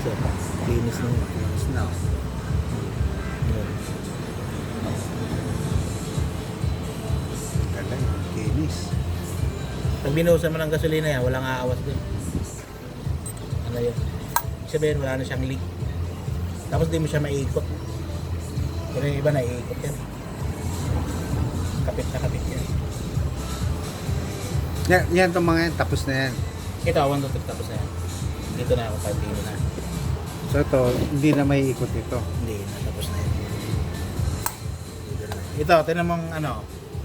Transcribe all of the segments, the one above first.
sir. Linis yun. Tapos na. Yan. Galing. Kinis. Pag binuhusan mo ng gasolina yan, walang aawas din. Ano yun? Ibig Sabihin, wala na siyang leak. Tapos di mo siya maiikot. Pero yung iba naiikot yan. Kapit na kapit yan. Yan, yan itong mga yan. Tapos na yan. Ito, 1 to 3 tapos na yan. Dito na ako, 5 kilo na. So ito, hindi na may ikot ito. Hindi, natapos na na. Ito, tinan mo ang ano,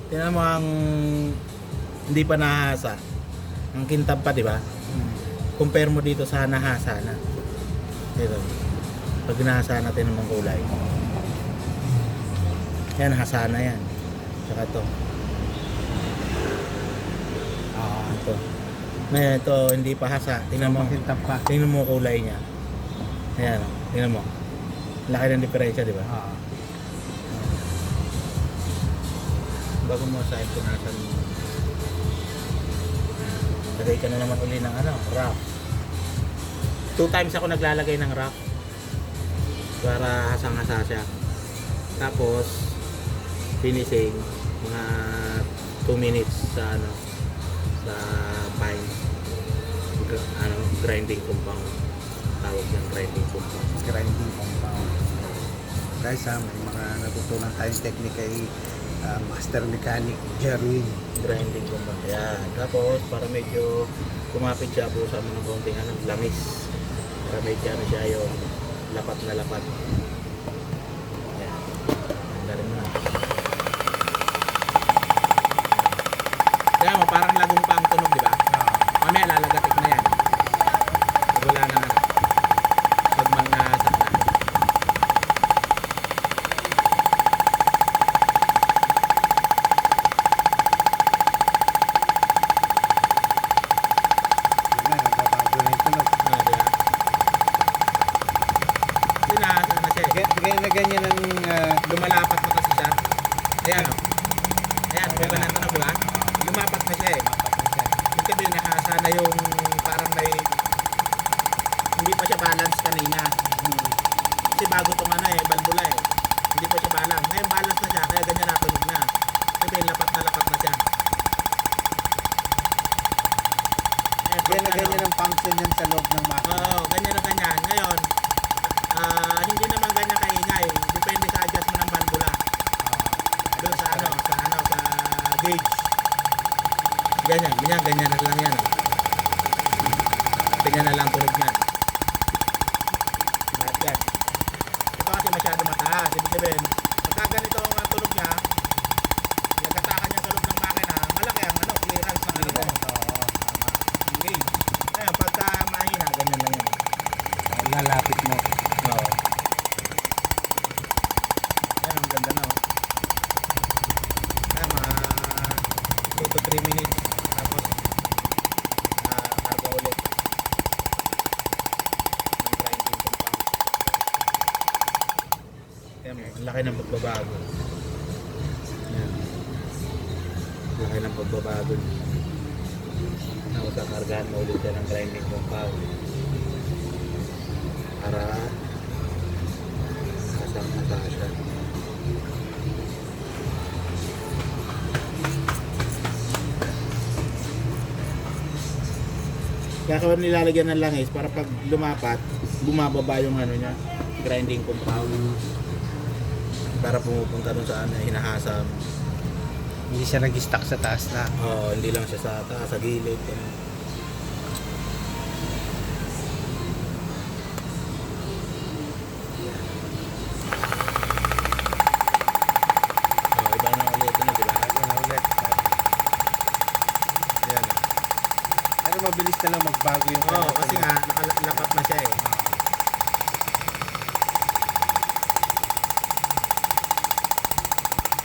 tinan mo ang hindi pa nahasa. Ang kintab pa, di ba? Compare mo dito sa nahasa na. Dito. Pag nahasa na, tinan mo ang kulay. Yan, hasa na yan. Tsaka to. Ah, ito. Ngayon, ito, hindi pa hasa. Tingnan mo. Makintab pa. Tingnan mo kulay niya. Ayan, tingnan mo. Laki ng diferensya, di ba? Ah. Bago mo sa punasan mo. Lagay ka na naman uli ng ano, wrap. Two times ako naglalagay ng wrap. Para hasang-hasa siya. Tapos, finishing, mga 2 minutes sa ano, sa fine. Ano, grinding compound. Tawag ng grinding compound. Grinding compound. Guys ha, may mga natutunan tayong technique kay ah, Master Mechanic Jerwin. grinding compound. Ayan. Tapos, para medyo kumapit siya po sa mga konting ano, lamis. Para medyo ano siya yung lapat na lapat. Ayan. Ang na. Sabihin, nakasa na yung parang may hindi pa siya balance kanina. Kasi bago itong ano eh, balbula eh. Hindi pa siya balance. Ngayon balance na siya, kaya ganyan natunog na. Sabihin, lapat na lapat na siya. Eh, pag Yan na ano, ganyan ang function yan sa loob ng makina. Oo, ganyan na ganyan. Ngayon, ah, hindi naman ganyan kaingay. Depende sa adjustment ng valvula. Doon sa ano, sa ano, sa gauge. Ganyan, ganyan, ganyan lang yan. oh. Ganyan na lang tunog niyan. Lahat yan. Ito kasi masyado mataas. Ibig sabihin, Kaya mo, ang laki ng pagbabago. Ayan. Laki ng pagbabago. Tapos, kakargahan mo ulit yan ng grinding compound para kasang nasa siya. Kaya kaya nilalagyan ng langis para pag lumapat, bumababa yung ano niya, grinding compound. Para pumupunta dun sa ano, hinahasa mo. Hindi siya nag-stuck sa taas na. Oo, hindi lang siya sa taas, sa gilid. ganun. Oo, iba na ulit na, di ba? Yan na ulit. Yan. Pero mabilis na lang magbago yung Oo, kasi nga, nakalapat na siya eh. Sabi, nahasa na siya. Gano'n ka rin sa ano, sa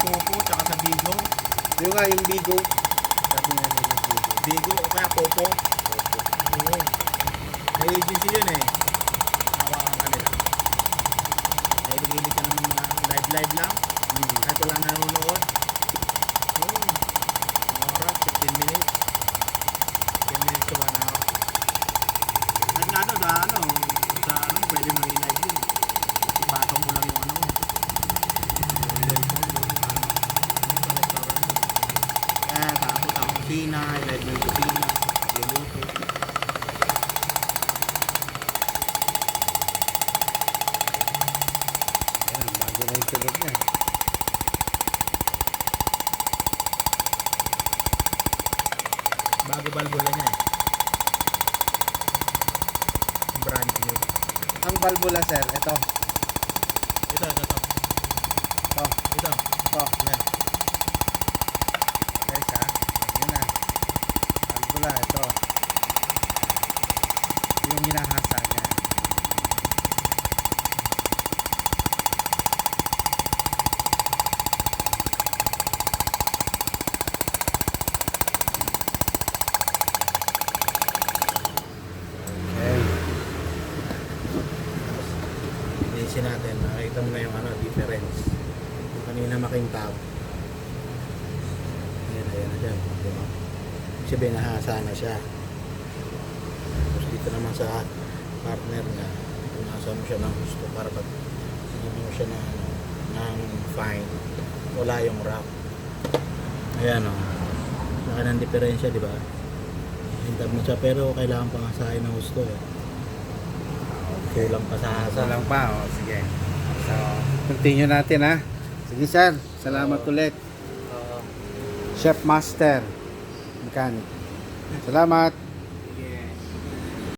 Popo, tsaka sa Bigo. Yung nga, yung bigo. Sabi nga yung bigo. Bigo o kaya Popo. Oo. May agency yun eh. Nahilig-hilig ka naman mga live-live lang. Hmm. Kahit walang nanonood. Oo. Mga oras, 15 minutes. 10 minutes to 1 hour. Kahit nga ano, sa ano, sa ano, pwede mo i-live yun. Ipatong mo lang yung ano mo. Yung cellphone doon, ano, ano, sa restaurant. Kaya tapos sa kusina, i-live mo yung kusina. Luluto. Ayan, bago na tulog niya. Bago balbula niya eh. Brand new. Ang valvula sir, ito. Ito, ito, ito. Ito. Ito. Ito. Yan. Guys ha. Yun na. Valvula, ito. Yung hinahasa niya. Okay. Linisin natin. Nakita mo na yung ano, difference. Yung kanina makintab. Ayan, ayan na dyan. Diba? Sabihin, na siya. Tapos dito naman sa partner niya, punasa mo siya ng gusto para pag hindi mo siya na, ng fine, wala yung wrap. Ayan o. Oh. Laki ng diferensya, di ba? Hintab mo siya, pero kailangan pang asahin ng gusto eh. Kulang pa sa. Asa pa, oh. Sige. So, continue natin ha. Sige sir, salamat Oo. ulit. Oo. Chef Master Mechanic. Salamat.